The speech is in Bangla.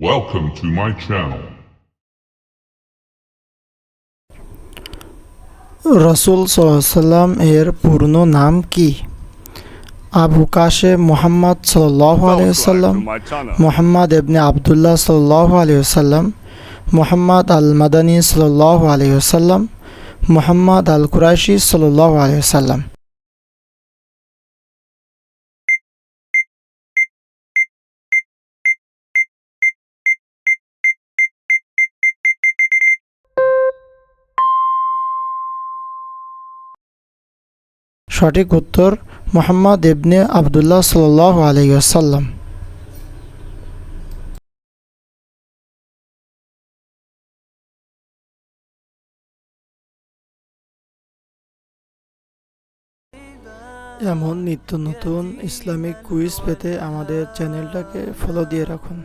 Welcome to my channel. রসুল সাল্লাম এর পূর্ণ নাম কি আবু কাশে মোহাম্মদ সাল্লাহ আলিয়াল্লাম. মোহাম্মদ এবনে আবদুল্লাহ সাল্লাহ আলিয়াল্লাম মোহাম্মদ আল মাদানী সাল্লাহ আলিয়াল্লাম মোহাম্মদ আল কুরাইশি সাল্লাহ আলিয়াল্লাম সঠিক উত্তর মোহাম্মদ ইবনে আবদুল্লাহ সাল্লাহ আলিয়াল্লাম এমন নিত্য নতুন ইসলামিক কুইজ পেতে আমাদের চ্যানেলটাকে ফলো দিয়ে রাখুন।